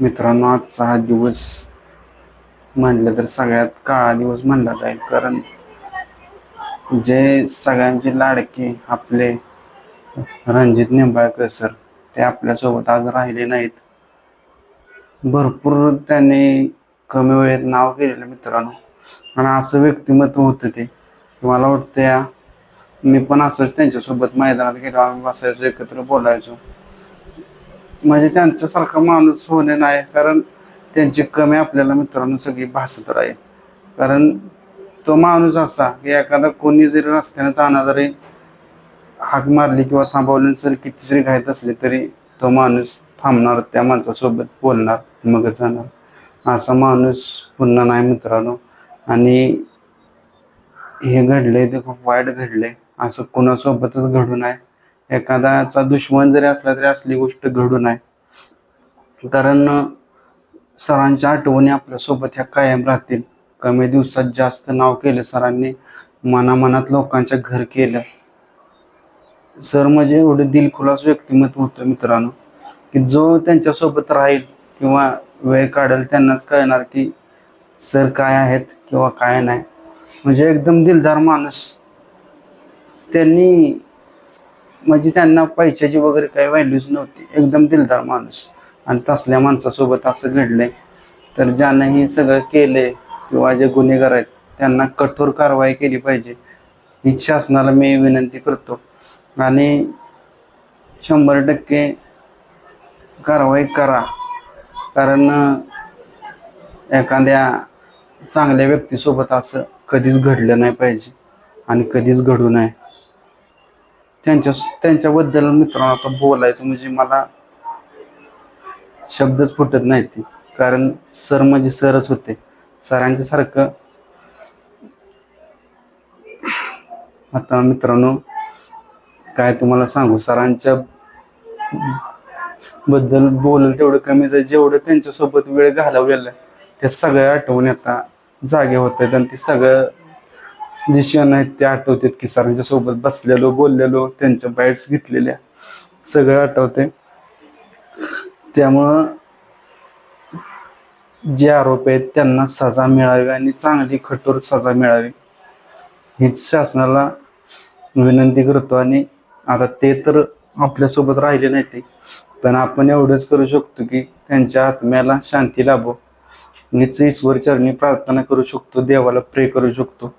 मित्रांनो आजचा हा दिवस म्हणलं तर सगळ्यात काळा दिवस म्हणला जाईल कारण जे सगळ्यांचे लाडके आपले रणजित निंबाळकर सर ते आपल्यासोबत आज राहिले नाहीत. भरपूर त्यांनी कमी वेळेत नाव केलेलं मित्रांनो. आणि असं व्यक्तिमत्व होतं ते. मला वाटतं या मी पण असंच त्यांच्यासोबत मैदानात गेलो आम्ही बसायचो एकत्र बोलायचो. म्हणजे त्यांच्यासारखा माणूस होणे नाही कारण त्यांची कमी आपल्याला मित्रांनो सगळी भासत राहील. कारण तो माणूस असा की एखादा कोणी जरी रस्त्याने जाणार जरी हाक मारली किंवा थांबवली जरी किती जरी घायत असले तरी तो माणूस थांबणार त्या माणसासोबत बोलणार मग जाणार. असा माणूस पुन्हा नाही मित्रांनो. आणि हे घडले ते खूप वाईट घडले असं कुणासोबतच घडू नये. एखाद्याचा दुश्मन जरी असला तरी असली गोष्ट घडू नये. कारण सरांच्या आठवणी आपल्यासोबत ह्या कायम राहतील. कमी दिवसात जास्त नाव केलं सरांनी मनामनात लोकांच्या घर केलं. सर म्हणजे एवढं दिलखुलास व्यक्तिमत्व होतं मित्रांनो की जो त्यांच्यासोबत राहील किंवा वेळ काढेल त्यांनाच कळणार की सर काय आहेत किंवा काय नाही. म्हणजे एकदम दिलदार माणूस. त्यांनी म्हणजे त्यांना पैशाची वगैरे काही व्हॅल्यूज नव्हती. एकदम दिलदार माणूस. आणि तसल्या माणसासोबत असं घडलंय. तर ज्यांना हे सगळं केले किंवा जे गुन्हेगार आहेत त्यांना कठोर कारवाई केली पाहिजे. ही शासनाला मी विनंती करतो. आणि शंभर टक्के कारवाई करा. कारण एखाद्या चांगल्या व्यक्तीसोबत असं कधीच घडलं नाही पाहिजे. आणि कधीच घडू नये. त्यांच्या त्यांच्याबद्दल मित्रांनो आता बोलायचं म्हणजे मला शब्दच फुटत नाही ती. कारण सर म्हणजे सरच होते. सरांच्या सारखं आता मित्रांनो काय तुम्हाला सांगू? सरांच्या बद्दल बोलल तेवढं कमीच आहे जेवढं त्यांच्यासोबत वेळ घालवलेला आहे त्या सगळ्या आठवणी आता जागे होत आहेत आणि ते सगळं जे क्षण आहेत ते आठवतात की सरांच्या सोबत बसलेलो बोललेलो त्यांच्या बाईट्स घेतलेल्या सगळं आठवते त्यामुळं जे आरोप आहेत त्यांना सजा मिळावी आणि चांगली कठोर सजा मिळावी. हीच शासनाला विनंती करतो आणि आता ते तर आपल्यासोबत राहिले नाही ते पण आपण एवढंच करू शकतो की त्यांच्या आत्म्याला शांती लाभो. मीच ईश्वर चरणी प्रार्थना करू शकतो देवाला प्रे करू शकतो.